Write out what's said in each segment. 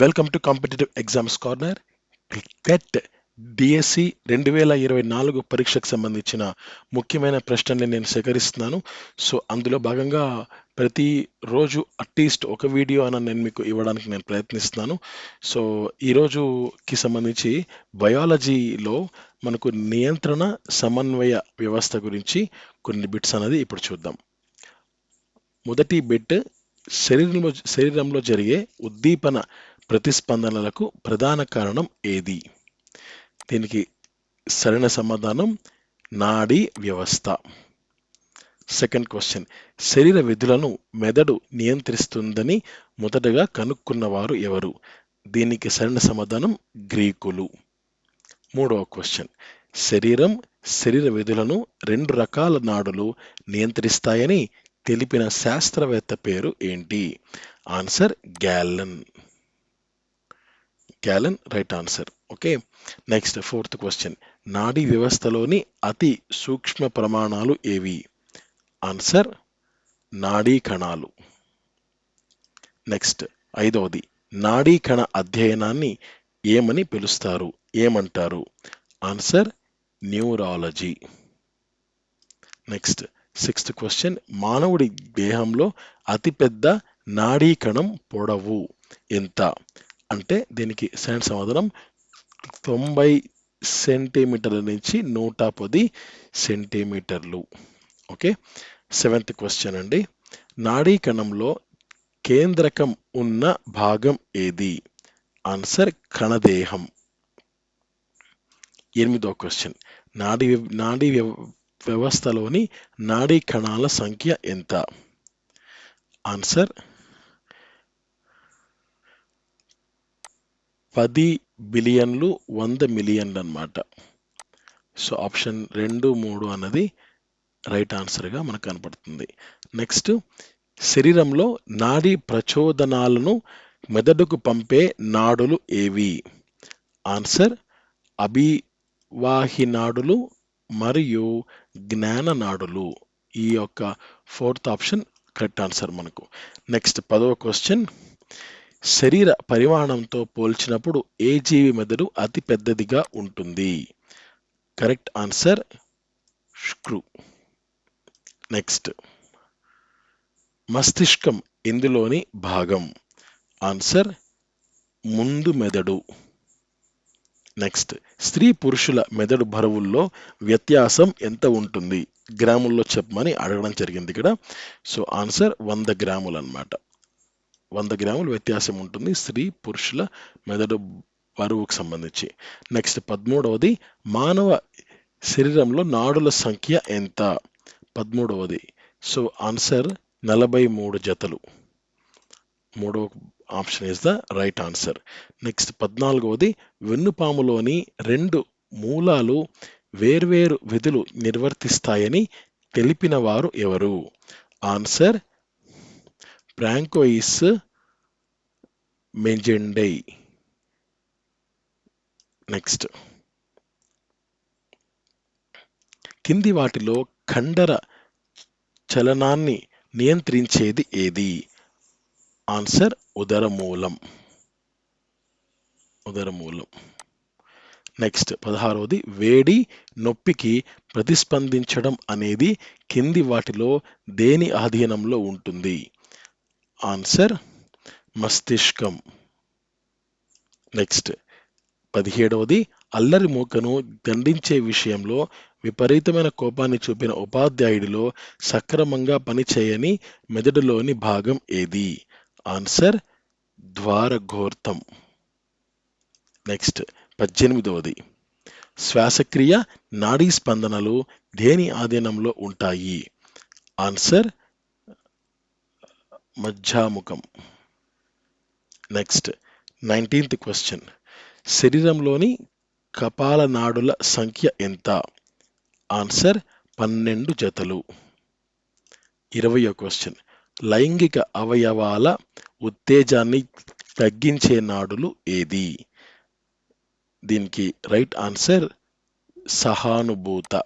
Welcome to competitive exams corner TET DSC రెండు వేల ఇరవై నాలుగు పరీక్షకు సంబంధించిన ముఖ్యమైన ప్రశ్నల్ని నేను సేకరిస్తున్నాను. సో అందులో భాగంగా ప్రతి రోజు అట్లీస్ట్ ఒక వీడియో అని నేను మీకు ఇవ్వడానికి నేను ప్రయత్నిస్తున్నాను. సో ఈరోజుకి సంబంధించి బయాలజీలో మనకు నియంత్రణ సమన్వయ వ్యవస్థ గురించి కొన్ని బిట్స్ అనేది ఇప్పుడు చూద్దాం. మొదటి బిట్ శరీరంలో శరీరంలో జరిగే ఉద్దీపన ప్రతిస్పందనలకు ప్రధాన కారణం ఏది? దీనికి సరైన సమాధానం నాడీ వ్యవస్థ. Second question. శరీర విధులను మెదడు నియంత్రిస్తుందని మొదటగా కనుక్కున్నవారు ఎవరు? దీనికి సరైన సమాధానం గ్రీకులు. మూడవ క్వశ్చన్. శరీరం శరీర విధులను రెండు రకాల నాడులు నియంత్రిస్తాయని తెలిపిన శాస్త్రవేత్త పేరు ఏంటి? Answer Galen Galen right answer okay next fourth question నాడీ వ్యవస్థలోని అతి సూక్ష్మ ప్రమాణాలు ఏవి? ఆన్సర్ నాడీ కణాలు. నెక్స్ట్ ఐదవది. నాడీ కణ అధ్యయనాన్ని ఏమని పిలుస్తారు? ఏమంటారు? Answer neurology next sixth question మానవుడి దేహంలో అతిపెద్ద నాడీ కణం పొడవు ఎంత? అంటే దీనికి సైన్స్ సమాధానం తొంభై సెంటీమీటర్ల నుంచి నూట పది సెంటీమీటర్లు. ఓకే? సెవెంత్ క్వశ్చన్ అండి. నాడీ కణంలో కేంద్రకం ఉన్న భాగం ఏది? ఆన్సర్ కణదేహం. ఎనిమిదో క్వశ్చన్ నాడీ నాడీ వ్యవస్థలోని నాడీ కణాల సంఖ్య ఎంత? ఆన్సర్ పది బిలియన్లు వంద మిలియన్లు అనమాట సో ఆప్షన్ రెండు మూడు అన్నది రైట్ ఆన్సర్గా మనకు కనపడుతుంది. నెక్స్ట్ శరీరంలో నాడీ ప్రచోదనాలను మెదడుకు పంపే నాడులు ఏవి? ఆన్సర్ అభివాహి నాడులు మరియు జ్ఞాన నాడులు ఈ యొక్క ఫోర్త్ ఆప్షన్ కరెక్ట్ ఆన్సర్ మనకు. నెక్స్ట్ పదవ క్వశ్చన్. శరీర పరిమాణంతో పోల్చినప్పుడు ఏ జీవి మెదడు అతి పెద్దదిగా ఉంటుంది? Correct answer shrew. నెక్స్ట్. మస్తిష్కం ఇందులోని భాగం? ఆన్సర్ ముందు మెదడు. నెక్స్ట్ స్త్రీ పురుషుల మెదడు బరువుల్లో వ్యత్యాసం ఎంత ఉంటుంది? గ్రాముల్లో చెప్పమని అడగడం జరిగింది ఇక్కడ. సో ఆన్సర్ వంద గ్రాములు అనమాట వంద గ్రాముల వ్యత్యాసం ఉంటుంది స్త్రీ పురుషుల మెదడు బరువుకు సంబంధించి. నెక్స్ట్ పదమూడవది మానవ శరీరంలో నాడుల సంఖ్య ఎంత? పదమూడవది. సో ఆన్సర్ నలభై మూడు జతలు. మూడవ option is the right answer next పద్నాలుగవది వెన్నుపాములోని రెండు మూలాలు వేర్వేరు విధులు నిర్వర్తిస్తాయని తెలిపిన వారు ఎవరు? ఆన్సర్ ప్రాంకోయిస్ మెజెండై నెక్స్ట్ కింది వాటిలో ఖండర చలనాన్ని నియంత్రించేది ఏది? ఆన్సర్ ఉదరమూలం ఉదరమూలం నెక్స్ట్ పదహారవది వేడి నొప్పికి ప్రతిస్పందించడం అనేది కింది వాటిలో దేని ఆధీనంలో ఉంటుంది? ఆన్సర్ మస్తిష్కం. నెక్స్ట్ పదిహేడవది అల్లరి మూకను దండించే విషయంలో విపరీతమైన కోపాన్ని చూపిన ఉపాధ్యాయుడిలో సక్రమంగా పనిచేయని మెదడులోని భాగం ఏది? ఆన్సర్ ద్వారఘోర్తం. నెక్స్ట్ పద్దెనిమిదవది. శ్వాసక్రియ నాడీ స్పందనలు దేని ఆధీనంలో ఉంటాయి? ఆన్సర్ మధ్యాముఖం. Next nineteenth question. శరీరంలోని కపాల నాడుల సంఖ్య ఎంత? ఆన్సర్ పన్నెండు జతలు. ఇరవయో క్వశ్చన్. లైంగిక అవయవాల ఉత్తేజాన్ని తగ్గించే నాడులు ఏది? దీనికి రైట్ ఆన్సర్ సహానుభూత.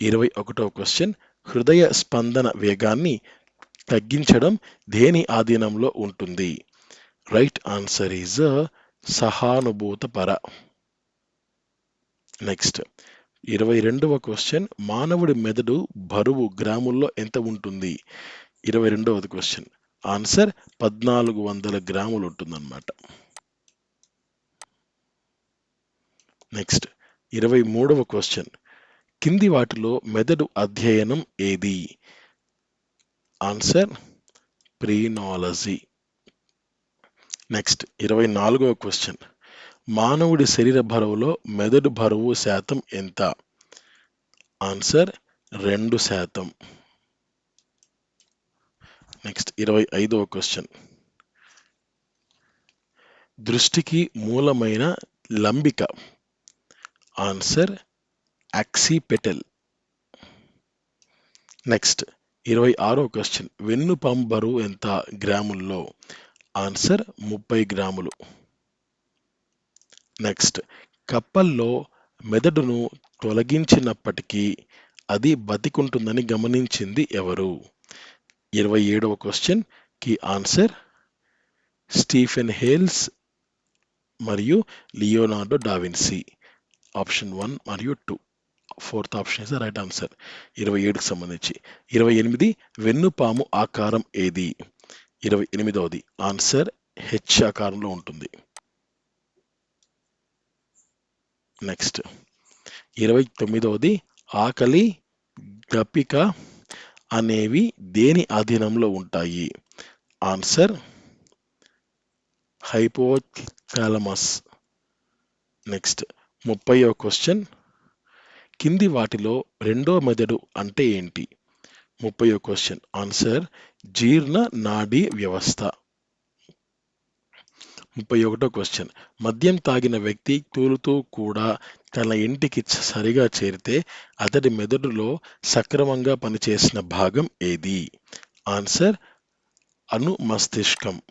ఇరవై ఒకటో క్వశ్చన్. హృదయ స్పందన వేగాన్ని తగ్గించడం దేని ఆధీనంలో ఉంటుంది? రైట్ ఆన్సర్ ఈజ్ సహానుభూత పర. నెక్స్ట్. ఇరవై రెండవ క్వశ్చన్ మానవుడి మెదడు బరువు గ్రాముల్లో ఎంత ఉంటుంది? ఇరవై రెండవది క్వశ్చన్ ఆన్సర్ పద్నాలుగు వందల గ్రాములు ఉంటుందన్నమాట. నెక్స్ట్ ఇరవై మూడవ క్వశ్చన్ కింది వాటిలో మెదడు అధ్యయనం ఏది? ఆన్సర్ ప్రీనాలజీ. నెక్స్ట్ ఇరవై నాలుగవ క్వశ్చన్ మానవుడి శరీర బరువులో మెదడు బరువు శాతం ఎంత? ఆన్సర్ రెండు శాతం. నెక్స్ట్ ఇరవై ఐదవ క్వశ్చన్. దృష్టికి మూలమైన లంబిక. ఆన్సర్ యాక్సిపెటల్ నెక్స్ట్ ఇరవై ఆరో క్వశ్చన్. వెన్నుపాము బరువు ఎంత గ్రాముల్లో? ఆన్సర్ ముప్పై గ్రాములు. నెక్స్ట్ కప్పల్లో మెదడును తొలగించినప్పటికీ అది బతికుంటుందని గమనించింది ఎవరు? ఇరవై ఏడవ క్వశ్చన్కి ఆన్సర్ స్టీఫెన్ హేల్స్ మరియు Leonardo da Vinci option one మరియు two fourth option is right answer ఇరవై ఏడుకి సంబంధించి. ఇరవై ఎనిమిది వెన్నుపాము ఆకారం ఏది? ఇరవై ఎనిమిదవది ఆన్సర్ హెచ్ ఆకారంలో ఉంటుంది. నెక్స్ట్. ఇరవై తొమ్మిదవది ఆకలి గపిక అనేవి దేని అధీనంలో ఉంటాయి? ఆన్సర్ హైపోథాలమస్ నెక్స్ట్ ముప్పైవ క్వశ్చన్. కింది వాటిలో రెండో మెదడు అంటే ఏంటి? ముప్పై క్వశ్చన్. ఆన్సర్ జీర్ణ నాడీ వ్యవస్థ. ముప్పై ఒకటో క్వశ్చన్ మద్యం తాగిన వ్యక్తి తూలుతూ కూడా తన ఇంటికి సరిగా చేరితే అతడి మెదడులో సక్రమంగా పనిచేసిన భాగం ఏది? ఆన్సర్ అను మస్తిష్కం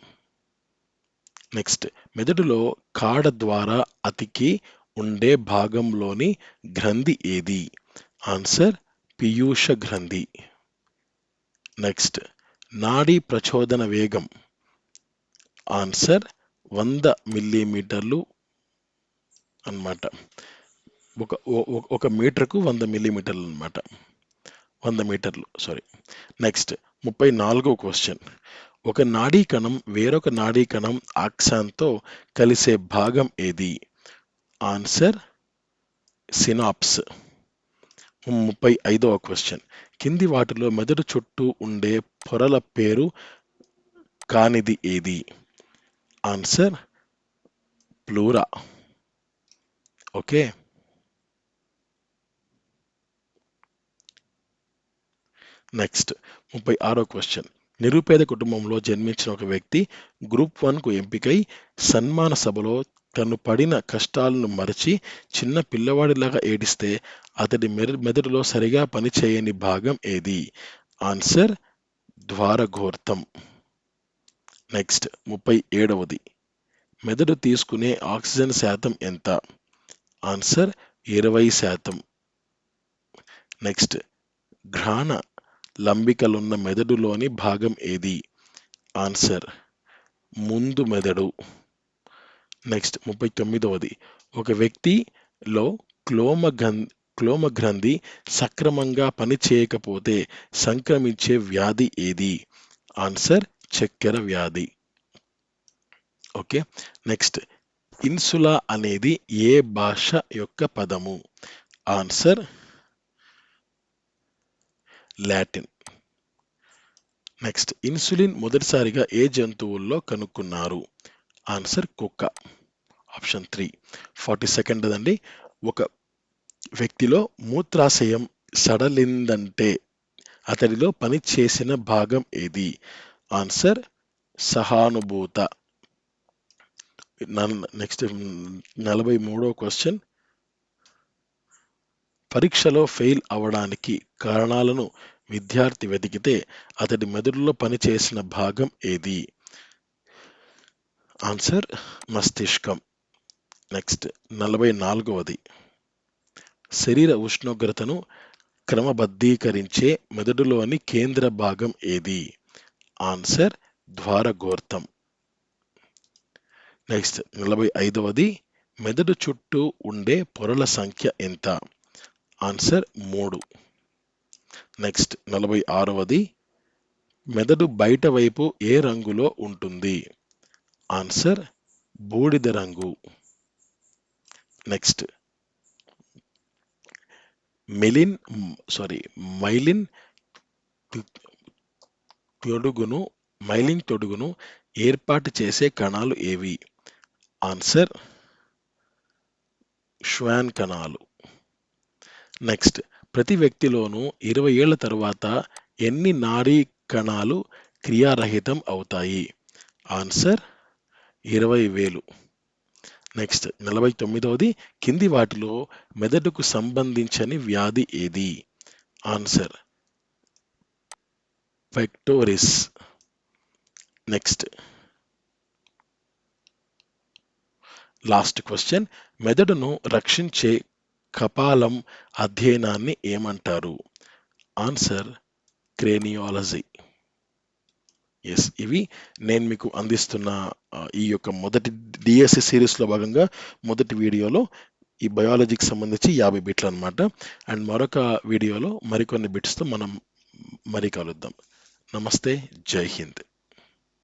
నెక్స్ట్ మెదడులో కాడ ద్వారా అతికి ఉండే భాగంలోని గ్రంథి ఏది? ఆన్సర్ పీయూష గ్రంథి. నెక్స్ట్ నాడీ ప్రచోదన వేగం. ఆన్సర్ వంద మిల్లీమీటర్లు అన్నమాట. ఒక ఒక మీటర్కు వంద మిల్లీమీటర్లు అన్నమాట. వంద మీటర్లు సారీ నెక్స్ట్ ముప్పై నాలుగో క్వశ్చన్ ఒక నాడీ కణం వేరొక నాడీ కణం ఆక్సాన్తో కలిసే భాగం ఏది? ఆన్సర్ సినాప్స్ ముప్పై ఐదవ క్వశ్చన్ కింది వాటిలో మెదడు చుట్టూ ఉండే పొరల పేరు కానిది ఏది? ఆన్సర్ ప్లూరా ఓకే నెక్స్ట్ ముప్పై ఆరో క్వశ్చన్ నిరుపేద కుటుంబంలో జన్మించిన ఒక వ్యక్తి గ్రూప్ వన్కు ఎంపికై సన్మాన సభలో తను పడిన కష్టాలను మరచి చిన్న పిల్లవాడిలాగా ఏడిస్తే అతడి మెదడులో సరిగా పనిచేయని భాగం ఏది? ఆన్సర్ ద్వారఘోర్తం. నెక్స్ట్ ముప్పై ఏడవది. మెదడు తీసుకునే ఆక్సిజన్ శాతం ఎంత? ఆన్సర్ ఇరవై శాతం. నెక్స్ట్ ఘ్రాణ లంబికలున్న మెదడులోని భాగం ఏది? ఆన్సర్ ముందు మెదడు. నెక్స్ట్ ముప్పై తొమ్మిదవది. ఒక వ్యక్తిలో క్లోమ గం క్లోమ గ్రంథి సక్రమంగా పనిచేయకపోతే సంక్రమించే వ్యాధి ఏది? ఆన్సర్ చక్కెర వ్యాధి. ఓకే? నెక్స్ట్ ఇన్సులా అనేది ఏ భాష యొక్క పదము? Answer Latin. నెక్స్ట్ ఇన్సులిన్ మొదటిసారిగా ఏ జంతువుల్లో కనుక్కున్నారు? ఆన్సర్ కుక్క. Option three. ఫార్టీ సెకండ్ అండి ఒక వ్యక్తిలో మూత్రాశయం సడలిందంటే అతడిలో పని చేసిన భాగం ఏది? ఆన్సర్ సహానుభూత నెక్స్ట్ నలభై మూడో క్వశ్చన్ పరీక్షలో ఫెయిల్ అవడానికి కారణాలను విద్యార్థి వెతికితే అతడి మెదడులో పనిచేసిన భాగం ఏది? ఆన్సర్ మస్తిష్కం. నెక్స్ట్ నలభై నాలుగవది. శరీర ఉష్ణోగ్రతను క్రమబద్ధీకరించే మెదడులోని కేంద్ర భాగం ఏది? ఆన్సర్ ద్వారగోర్తం. నెక్స్ట్ నలభై ఐదవది మెదడు చుట్టూ ఉండే పొరల సంఖ్య ఎంత? ఆన్సర్ మూడు. నెక్స్ట్ నలభై ఆరవది మెదడు బయట వైపు ఏ రంగులో ఉంటుంది? ఆన్సర్ బూడిద రంగు. నెక్స్ట్ మెలిన్ సారీ మైలిన్ తొడుగును మైలిన్ తొడుగును ఏర్పాటు చేసే కణాలు ఏవి? ఆన్సర్ శ్వాన్ కణాలు. నెక్స్ట్ ప్రతి వ్యక్తిలోనూ ఇరవై ఏళ్ళ తర్వాత ఎన్ని నాడీ కణాలు క్రియారహితం అవుతాయి? ఆన్సర్ ఇరవై వేలు. నెక్స్ట్ నలభై తొమ్మిదవది కింది వాటిలో మెదడుకు సంబంధించని వ్యాధి ఏది? Answer pectoris next last question మెదడును రక్షించే కపాలం అధ్యయనాన్ని ఏమంటారు? ఆన్సర్ క్రేనియాలజీ ఎస్ ఇవి నేను మీకు అందిస్తున్న ఈ యొక్క మొదటి డిఎస్సి సిరీస్లో భాగంగా మొదటి వీడియోలో ఈ బయాలజీకి సంబంధించి యాభై బిట్లు అనమాట అండ్ మరొక వీడియోలో మరికొన్ని బిట్స్తో మనం మరి కలుద్దాం. नमस्ते जय हिंद